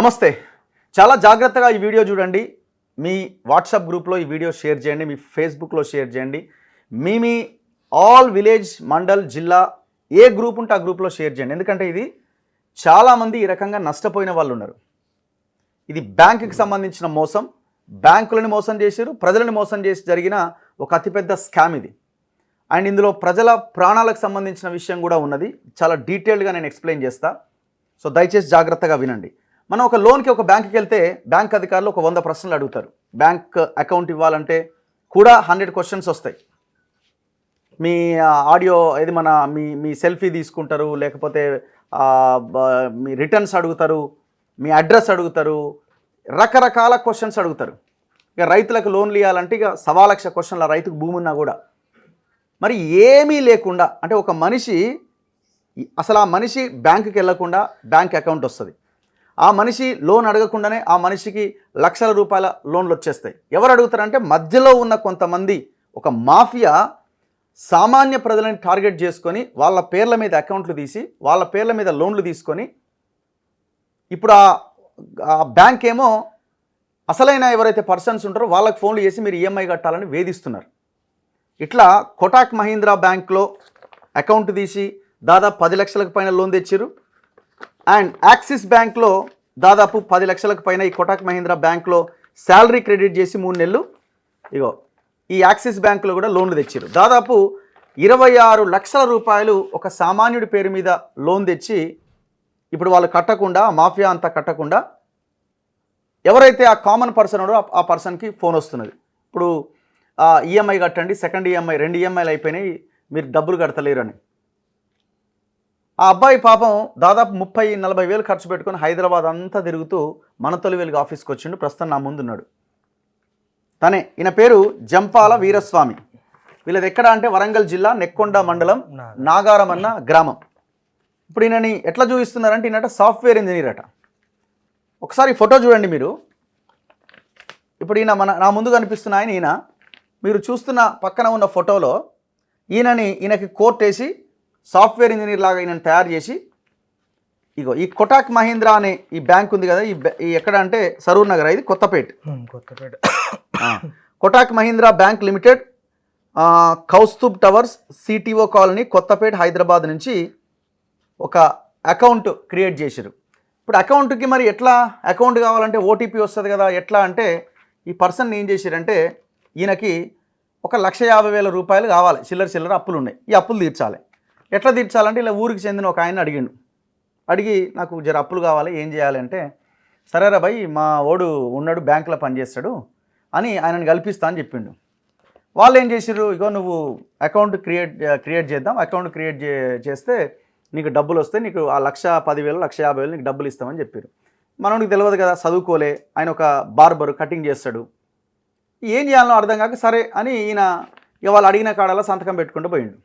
నమస్తే. చాలా జాగ్రత్తగా ఈ వీడియో చూడండి. మీ వాట్సాప్ గ్రూప్లో ఈ వీడియో షేర్ చేయండి. మీ ఫేస్బుక్లో షేర్ చేయండి. మీ మీ ఆల్ విలేజ్ మండల్ జిల్లా ఏ గ్రూప్ ఉంటే ఆ గ్రూప్లో షేర్ చేయండి. ఎందుకంటే ఇది చాలామంది ఈ రకంగా నష్టపోయిన వాళ్ళు ఉన్నారు. ఇది బ్యాంకుకి సంబంధించిన మోసం. బ్యాంకులను మోసం చేశారు. ప్రజలను మోసం చేసి జరిగిన ఒక అతిపెద్ద స్కామ్ ఇది. అండ్ ఇందులో ప్రజల ప్రాణాలకు సంబంధించిన విషయం కూడా ఉన్నది. చాలా డీటెయిల్డ్గా నేను ఎక్స్ప్లెయిన్ చేస్తా. సో దయచేసి జాగ్రత్తగా వినండి. మనం ఒక లోన్కి ఒక బ్యాంక్కి వెళ్తే బ్యాంక్ అధికారులు ఒక వంద ప్రశ్నలు అడుగుతారు. బ్యాంక్ అకౌంట్ ఇవ్వాలంటే కూడా హండ్రెడ్ క్వశ్చన్స్ వస్తాయి. మీ ఆడియో ఏది మన మీ మీ సెల్ఫీ తీసుకుంటారు లేకపోతే మీ రిటర్న్స్ అడుగుతారు మీ అడ్రస్ అడుగుతారు రకరకాల క్వశ్చన్స్ అడుగుతారు. ఇక రైతులకు లోన్లు ఇవ్వాలంటే ఇక సవా లక్ష క్వశ్చన్ల రైతుకు భూమి ఉన్నా కూడా. మరి ఏమీ లేకుండా అంటే ఒక మనిషి అసలు ఆ మనిషి బ్యాంకుకి వెళ్ళకుండా బ్యాంక్ అకౌంట్ వస్తుంది. ఆ మనిషి లోన్ అడగకుండానే ఆ మనిషికి లక్షల రూపాయల లోన్లు వచ్చేస్తాయి. ఎవరు అడుగుతారంటే మధ్యలో ఉన్న కొంతమంది ఒక మాఫియా సామాన్య ప్రజలని టార్గెట్ చేసుకొని వాళ్ళ పేర్ల మీద అకౌంట్లు తీసి వాళ్ళ పేర్ల మీద లోన్లు తీసుకొని ఇప్పుడు ఆ ఆ బ్యాంక్ ఏమో అసలైన ఎవరైతే పర్సన్స్ ఉంటారో వాళ్ళకి ఫోన్లు చేసి మీరు ఈఎంఐ కట్టాలని వేధిస్తున్నారు. ఇట్లా కొటాక్ మహీంద్రా బ్యాంక్లో అకౌంట్ తీసి దాదాపు పది లక్షలకు పైన లోన్ తెచ్చారు అండ్ యాక్సిస్ బ్యాంక్లో దాదాపు పది లక్షలకు పైన ఈ కోటాక్ మహీంద్రా బ్యాంక్లో శాలరీ క్రెడిట్ చేసి మూడు నెలలు ఇగో ఈ యాక్సిస్ బ్యాంకులో కూడా లోన్లు తెచ్చారు దాదాపు ఇరవై ఆరు లక్షల రూపాయలు ఒక సామాన్యుడి పేరు మీద లోన్ తెచ్చి ఇప్పుడు వాళ్ళు కట్టకుండా మాఫియా అంతా కట్టకుండా ఎవరైతే ఆ కామన్ పర్సన్ ఉన్నారో ఆ- ఆ పర్సన్కి ఫోన్ వస్తున్నది. ఇప్పుడు ఈఎంఐ కట్టండి సెకండ్ ఈఎంఐ రెండు ఈఎంఐలు అయిపోయినాయి మీరు డబ్బులు కడతలేరు అని ఆ అబ్బాయి పాపం దాదాపు ముప్పై నలభై వేలు ఖర్చు పెట్టుకొని హైదరాబాద్ అంతా తిరుగుతూ మన తొలి వెలుగు ఆఫీస్కి వచ్చిండు. ప్రస్తుతం నా ముందున్నాడు. తనే ఈయన పేరు జంపాల వీరస్వామి. వీళ్ళది ఎక్కడ అంటే వరంగల్ జిల్లా నెక్కొండ మండలం నాగారం. అన్న గ్రామం. ఇప్పుడు ఈయనని ఎట్లా చూపిస్తున్నారంటే ఈయనట సాఫ్ట్వేర్ ఇంజనీర్ అట. ఒకసారి ఫోటో చూడండి మీరు. ఇప్పుడు ఈయన మన నా ముందు కనిపిస్తున్న ఆయన ఈయన. మీరు చూస్తున్న పక్కన ఉన్న ఫోటోలో ఈయనని ఈయనకి కోర్ట్ వేసి సాఫ్ట్వేర్ ఇంజనీర్ లాగా ఈయనని తయారు చేసి ఇగో ఈ కొటాక్ మహీంద్రా అనే ఈ బ్యాంక్ ఉంది కదా ఈ ఎక్కడ అంటే సరూర్ నగర్ ఇది Kothapet. Kothapet. Kotak Mahindra bank limited Kaustubh towers CTO colony Kothapet Hyderabad నుంచి ఒక అకౌంట్ క్రియేట్ చేశారు ఇప్పుడు అకౌంట్కి మరి ఎట్లా అకౌంట్ కావాలంటే ఓటీపీ వస్తుంది కదా ఎట్లా అంటే ఈ పర్సన్ ఏం చేశారంటే ఈయనకి ఒక లక్ష యాభై వేల రూపాయలు కావాలి చిల్లర చిల్లర అప్పులు ఉన్నాయి ఈ అప్పులు తీర్చాలి. ఎట్లా తీర్చాలంటే ఇలా ఊరికి చెందిన ఒక ఆయన అడిగిండు. అడిగి నాకు జర అప్పులు కావాలి ఏం చేయాలంటే సరేరా భయ్ మా ఓడు ఉన్నాడు బ్యాంకులో పనిచేస్తాడు అని ఆయనను కల్పిస్తా అని చెప్పిండు. వాళ్ళు ఏం చేసిర్రు ఇగో నువ్వు అకౌంట్ క్రియేట్ క్రియేట్ చేద్దాం అకౌంట్ క్రియేట్ చే చేస్తే నీకు డబ్బులు వస్తే నీకు ఆ లక్ష పదివేలు లక్ష యాభై వేలు నీకు డబ్బులు ఇస్తామని చెప్పారు మనోడికి తెలియదు కదా చదువుకోలే ఆయన ఒక బార్బర్ కటింగ్ చేస్తాడు. ఏం చేయాలో అర్థం కాక సరే అని ఈయన ఇక వాళ్ళు అడిగిన కాడలా సంతకం పెట్టుకుంటూ పోయిండు.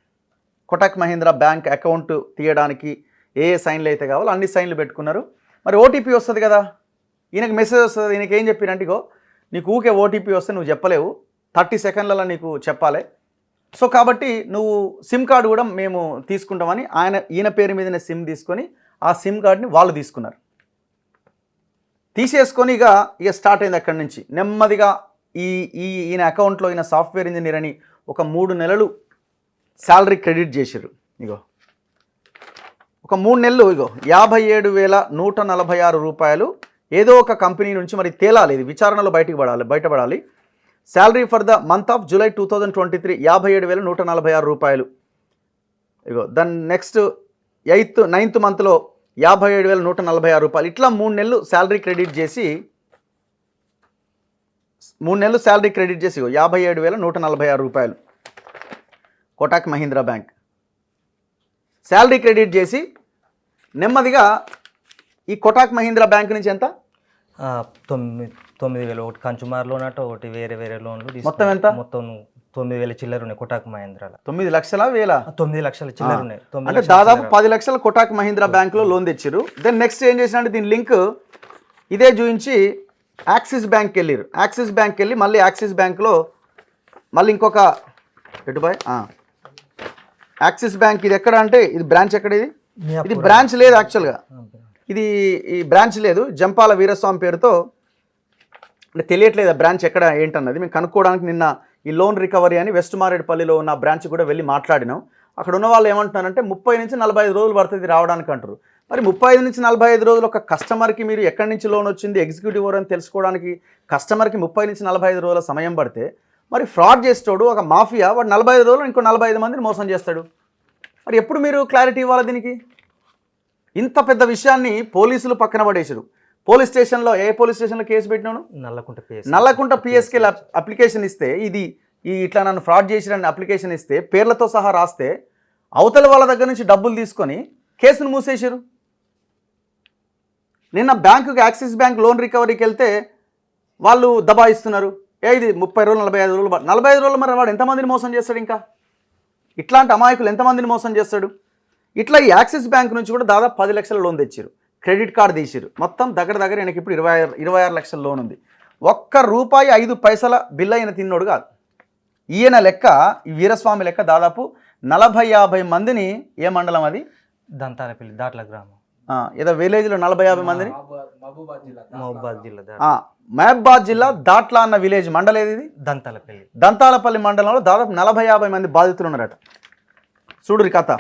కొటక్ మహీంద్రా బ్యాంక్ అకౌంట్ తీయడానికి ఏ ఏ సైన్లు అయితే కావాలో అన్ని సైన్లు పెట్టుకున్నారు. మరి ఓటీపీ వస్తుంది కదా? ఈయనకి మెసేజ్ వస్తుంది ఈయనకి ఏం చెప్పినంటే నీకు ఊకే ఓటీపీ వస్తే నువ్వు చెప్పలేవు థర్టీ సెకండ్లలో నీకు చెప్పాలి. సో కాబట్టి నువ్వు సిమ్ కార్డు కూడా మేము తీసుకుంటామని ఆయన ఈయన పేరు మీదనే సిమ్ తీసుకొని ఆ సిమ్ కార్డుని వాళ్ళు తీసుకున్నారు. తీసేసుకొని ఇక ఇక స్టార్ట్ అయింది అక్కడి నుంచి. నెమ్మదిగా ఈ ఈ ఈయన అకౌంట్లో ఈయన సాఫ్ట్వేర్ ఇంజనీర్ అని ఒక మూడు నెలలు శాలరీ క్రెడిట్ చేశారు ఇగో. ఒక మూడు నెలలు ఇగో. యాభై ఏడు వేల నూట నలభై ఆరు రూపాయలు ఏదో ఒక కంపెనీ నుంచి మరి తేలాలి. ఇది విచారణలో బయటకు పడాలి బయటపడాలి. Salary for the month of July two thousand twenty three యాభై ఏడు వేల నూట నలభై ఆరు రూపాయలు. ఇగో. దెన్ నెక్స్ట్ ఎయిత్ నైన్త్ మంత్లో యాభై ఏడు వేల నూట నలభై ఆరు రూపాయలు. ఇట్లా మూడు నెలలు శాలరీ క్రెడిట్ చేసి మూడు నెలలు శాలరీ క్రెడిట్ చేసి ఇగో యాభై ఏడు వేల నూట నలభై ఆరు రూపాయలు. Kotak Mahindra bank salary credit చేసి నెమ్మదిగా ఈ కొటాక్ మహీంద్రా బ్యాంక్ నుంచి ఎంత? తొమ్మిది తొమ్మిది వేలు. ఒకటి కంచుమార్ లోన్ అట ఒకటి వేరే వేరే లోన్లు. మొత్తం ఎంత? మొత్తం తొమ్మిది వేల చిల్లర ఉన్నాయి కొటాక్ మహేంద్రాల తొమ్మిది లక్షల వేల? తొమ్మిది లక్షల చిల్లర ఉన్నాయి. అంటే దాదాపు. పది లక్షల కొటాక్ మహీంద్రా బ్యాంక్లో లోన్ తెచ్చారు దెన్ నెక్స్ట్ ఏం చేసినంటే దీని లింక్ ఇదే చూపించి యాక్సిస్ బ్యాంక్కి వెళ్ళారు యాక్సిస్ బ్యాంక్కి వెళ్ళి మళ్ళీ యాక్సిస్ బ్యాంక్లో మళ్ళీ ఇంకొక ఎటు బాయ్? ఆ. యాక్సిస్ బ్యాంక్ ఇది ఎక్కడ అంటే ఇది బ్రాంచ్ ఎక్కడ ఇది. ఇది బ్రాంచ్ లేదు యాక్చువల్గా ఇది ఈ బ్రాంచ్ లేదు. జంపాల వీరస్వామి పేరుతో అంటే తెలియట్లేదు ఆ బ్రాంచ్ ఎక్కడ ఏంటన్నది. మేము కనుక్కోవడానికి నిన్న ఈ లోన్ రికవరీ అని వెస్ట్ మారేడుపల్లిలో ఉన్న బ్రాంచ్ కూడా వెళ్ళి మాట్లాడినాం. అక్కడ ఉన్న వాళ్ళు ఏమంటున్నారంటే ముప్పై నుంచి నలభై ఐదు రోజులు పడుతుంది రావడానికి అంటారు. మరి ముప్పై ఐదు నుంచి నలభై ఐదు రోజులు ఒక కస్టమర్కి మీరు ఎక్కడి నుంచి లోన్ వచ్చింది ఎగ్జిక్యూటివ్ అని తెలుసుకోవడానికి కస్టమర్కి ముప్పై నుంచి నలభై ఐదు రోజుల సమయం పడితే మరి ఫ్రాడ్ చేసేటోడు ఒక మాఫియా వాడు నలభై ఐదు రోజులు ఇంకో నలభై ఐదు మందిని మోసం చేస్తాడు. మరి ఎప్పుడు మీరు క్లారిటీ ఇవ్వాలి దీనికి? ఇంత పెద్ద విషయాన్ని పోలీసులు పక్కన పడేసారు పోలీస్ స్టేషన్లో ఏ పోలీస్ స్టేషన్లో కేసు పెట్టినాను నల్లకుంట పేస్ నల్లకుంట పిఎస్కే అప్లికేషన్ ఇస్తే ఇది ఈ ఇట్లా నన్ను ఫ్రాడ్ చేసిన అప్లికేషన్ ఇస్తే పేర్లతో సహా రాస్తే అవతల వాళ్ళ దగ్గర నుంచి డబ్బులు తీసుకొని కేసును మూసేసారు నిన్న బ్యాంకుకి యాక్సిస్ బ్యాంక్ లోన్ రికవరీకి వెళ్తే వాళ్ళు దబాయిస్తున్నారు. ఏ ఇది ముప్పై రోజులు నలభై ఐదు రోజులు నలభై ఐదు రోజులు మరి వాడు ఎంతమందిని మోసం చేస్తాడు ఇంకా? ఇట్లాంటి అమాయకులు ఎంతమందిని మోసం చేస్తాడు? ఇట్లా ఈ యాక్సిస్ బ్యాంక్ నుంచి కూడా దాదాపు పది లక్షల లోన్ తెచ్చారు క్రెడిట్ కార్డు తీసిరు మొత్తం దగ్గర దగ్గర ఆయనకి ఇప్పుడు ఇరవై ఆరు ఇరవై ఆరు లక్షల లోన్ ఉంది. ఒక్క రూపాయి ఐదు పైసల బిల్ అయిన తిన్నోడు కాదు. ఈయన లెక్క వీరస్వామి లెక్క దాదాపు నలభై యాభై మందిని ఏ మండలం అది? దంతాలపల్లి దాట్ల గ్రామం. ఏదో విలేజ్లో నలభై యాభై మందిని? మహబాద్ జిల్లా దాట్లా. అన్న విలేజ్ మండలం ఏది ఇది? దంతాలపల్లి. దంతాలపల్లి మండలంలో దాదాపు నలభై యాభై మంది బాధితులు ఉన్నారట చూడురి కథ.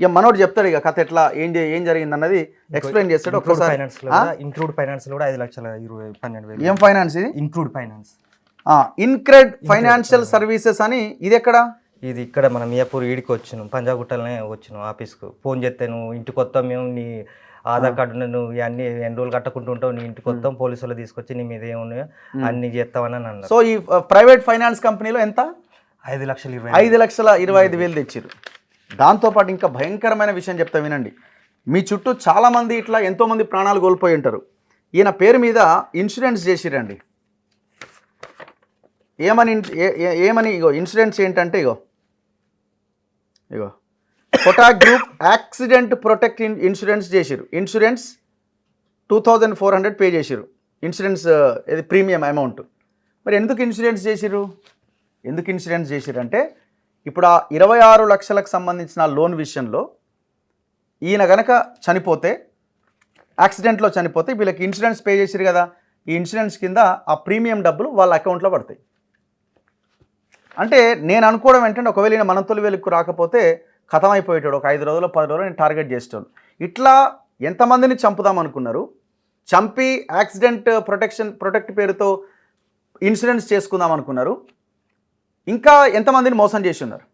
ఇక మనోడు చెప్తాడు ఇక కథ ఎట్లా ఏం ఏం జరిగింది అన్నది ఎక్స్ప్లెయిన్ చేస్తాడు ఒక్కసారి ఫైనాన్స్లో ఇంక్లూడ్ ఫైనాన్స్లో కూడా ఐదు లక్షల ఇరవై పన్నెండు వేలు. ఏం ఫైనాన్స్ ఇది? Include finance. InCred financial services అని ఇది ఎక్కడ? ఇది ఇక్కడ మనం మియాపూర్ ఈడికి వచ్చినాం పంజాగుట్టలనే వచ్చినాం ఆఫీస్కు. ఫోన్ చేస్తే నువ్వు ఇంటికి వస్తాం మేము నీ ఆధార్ కార్డు నువ్వు ఇవన్నీ ఎన్ని రోజులు కట్టుకుంటూ ఉంటావు నీ ఇంటికి వస్తాం పోలీసులు తీసుకొచ్చి నీ మీద ఏమున్నాయో అన్ని చేస్తామని అని అన్నారు. సో ఈ ప్రైవేట్ ఫైనాన్స్ కంపెనీలో ఎంత? ఐదు లక్షలు ఇరవై ఐదు. లక్షల ఇరవై ఐదు వేలు తెచ్చిరు దాంతోపాటు ఇంకా భయంకరమైన విషయం చెప్తా వినండి. మీ చుట్టూ చాలామంది ఇట్లా ఎంతోమంది ప్రాణాలు కోల్పోయి ఉంటారు. ఈయన పేరు మీద ఇన్సూరెన్స్ చేసిరండి. ఏమని ఏమని ఇగో ఇన్సూరెన్స్ ఏంటంటే ఇగో ఇగో. Kotak group accident protect in insurance చేసిరు insurance two thousand four hundred pay చేసిరు ఇన్సూరెన్స్ ఇది ప్రీమియం అమౌంట్. మరి ఎందుకు ఇన్సూరెన్స్ చేసిరు ఎందుకు ఇన్సూరెన్స్ చేసిరు అంటే ఇప్పుడు ఆ ఇరవై ఆరు లక్షలకు సంబంధించిన లోన్ విషయంలో ఈయన గనక చనిపోతే యాక్సిడెంట్లో చనిపోతే వీళ్ళకి ఇన్సూరెన్స్ పే చేసిరు కదా. ఈ ఇన్సూరెన్స్ కింద ఆ ప్రీమియం డబ్బులు వాళ్ళ అకౌంట్లో పడతాయి. అంటే నేను అనుకోవడం ఏంటంటే ఒకవేళ నేను మన తొలి వెలుక్కు రాకపోతే ఖతం అయిపోయేటాడు ఒక ఐదు రోజులు పది రోజులు నేను టార్గెట్ చేసేటాను ఇట్లా ఎంతమందిని చంపుదాం అనుకున్నారు? చంపి యాక్సిడెంట్ ప్రొటెక్షన్ ప్రొటెక్ట్ పేరుతో ఇన్సూరెన్స్ చేసుకుందాం అనుకున్నారు. ఇంకా ఎంతమందిని మోసం చేసి ఉన్నారు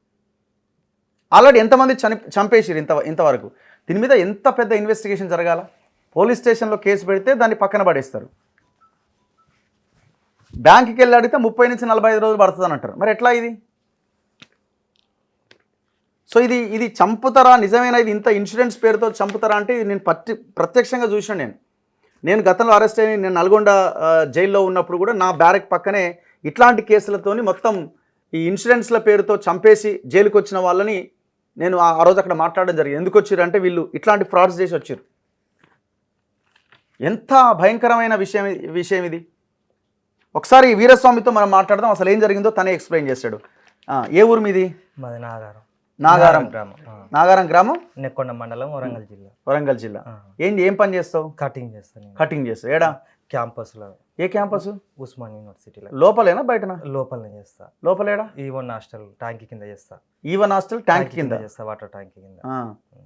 ఆల్రెడీ ఎంతమంది చని చంపేసిరు ఇంత ఇంతవరకు? దీని మీద ఎంత పెద్ద ఇన్వెస్టిగేషన్ జరగాల? పోలీస్ స్టేషన్లో కేసు పెడితే దాన్ని పక్కన పడేస్తారు. బ్యాంక్కి వెళ్ళి అడిగితే ముప్పై నుంచి నలభై ఐదు రోజులు పడుతుంది అని అంటారు. మరి ఎట్లా ఇది? సో ఇది ఇది చంపుతారా? నిజమైన? ఇది ఇంత ఇన్సూరెన్స్ పేరుతో చంపుతారా అంటే ఇది నేను ప్రతి ప్రత్యక్షంగా చూసాను నేను. నేను గతంలో అరెస్ట్ అయ్యి నేను నల్గొండ జైల్లో ఉన్నప్పుడు కూడా నా బ్యారెక్ పక్కనే ఇట్లాంటి కేసులతోని మొత్తం ఈ ఇన్సూరెన్స్ల పేరుతో చంపేసి జైలుకి వచ్చిన వాళ్ళని నేను ఆ రోజు అక్కడ మాట్లాడడం జరిగింది. ఎందుకు వచ్చారు అంటే వీళ్ళు ఇట్లాంటి ఫ్రాడ్స్ చేసి వచ్చారు ఎంత భయంకరమైన విషయం విషయం ఇది. ఒకసారి వీరస్వామితో మనం మాట్లాడదాం. అసలు ఏం జరిగిందో తనే ఎక్స్ప్లెయిన్ చేశాడు ఏ ఊరు మీది? మాది నాగారం. నాగారం. గ్రామం. నాగారం గ్రామం? నెక్కొండ మండలం వరంగల్ జిల్లా. వరంగల్ జిల్లా. ఏంటి ఏం పని చేస్తావు? కటింగ్ చేస్తాను కటింగ్ చేస్తావు. ఏడా? క్యాంపస్లో. ఏ క్యాంపస్? ఉస్మాన్ యూనివర్సిటీలో. లోపలేనా బయటనా? లోపలనే చేస్తా. లోపలేడా? ఈ వన్ హాస్టల్ ట్యాంక్ కింద చేస్తా. ఈవన్ హాస్టల్ ట్యాంక్ కింద చేస్తా వాటర్ ట్యాంక్ కింద.